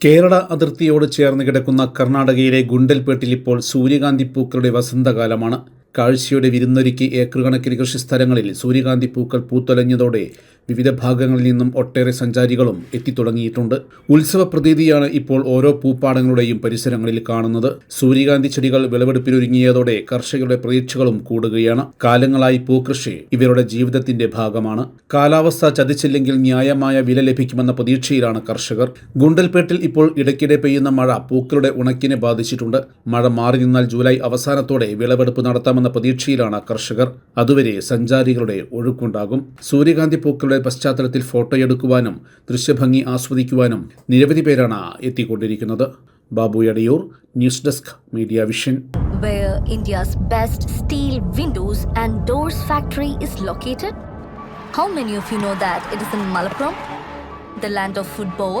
കേരള അതിർത്തിയോട് ചേർന്ന് കിടക്കുന്ന കർണാടകയിലെ ഗുണ്ടൽപേട്ടിൽ ഇപ്പോൾ സൂര്യകാന്തി പൂക്കളുടെ വസന്തകാലമാണ്. കാഴ്ചയുടെ വിരുന്നൊരുക്കി ഏക്കർ കണക്കിന് കൃഷിസ്ഥലങ്ങളിൽ സൂര്യകാന്തി പൂക്കൾ പൂത്തൊലഞ്ഞതോടെ വിവിധ ഭാഗങ്ങളിൽ നിന്നും ഒട്ടേറെ സഞ്ചാരികളും എത്തിത്തുടങ്ങിയിട്ടുണ്ട്. ഉത്സവ പ്രതീതിയാണ് ഇപ്പോൾ ഓരോ പൂപ്പാടങ്ങളുടെയും പരിസരങ്ങളിൽ കാണുന്നത്. സൂര്യകാന്തി ചെടികൾ വിളവെടുപ്പിനൊരുങ്ങിയതോടെ കർഷകരുടെ പ്രതീക്ഷകളും കൂടുകയാണ്. കാലങ്ങളായി പൂക്കൃഷി ഇവരുടെ ജീവിതത്തിന്റെ ഭാഗമാണ്. കാലാവസ്ഥ ചതിച്ചില്ലെങ്കിൽ ന്യായമായ വില ലഭിക്കുമെന്ന പ്രതീക്ഷയിലാണ് കർഷകർ. ഗുണ്ടൽപേട്ടിൽ ഇപ്പോൾ ഇടയ്ക്കിടെ പെയ്യുന്ന മഴ പൂക്കളുടെ ഉണക്കിനെ ബാധിച്ചിട്ടുണ്ട്. മഴ മാറി നിന്നാൽ ജൂലൈ അവസാനത്തോടെ വിളവെടുപ്പ് നടത്താമെന്ന പ്രതീക്ഷയിലാണ് കർഷകർ. അതുവരെ സഞ്ചാരികളുടെ ഒഴുക്കുണ്ടാകും. സൂര്യകാന്തി പൂക്കളുടെ ഉത്സവങ്ങളുടെ പശ്ചാത്തലത്തിൽ ഫോട്ടോ എടുക്കുവാനും ദൃശ്യഭംഗി ആസ്വദിക്കുവാനും നിരവധി പേരാണ് എത്തിക്കൊണ്ടിരിക്കുന്നത്. Babu Edayur news desk media vision. India's best steel windows and doors factory is located how many of you know that it is in Malappuram the land of football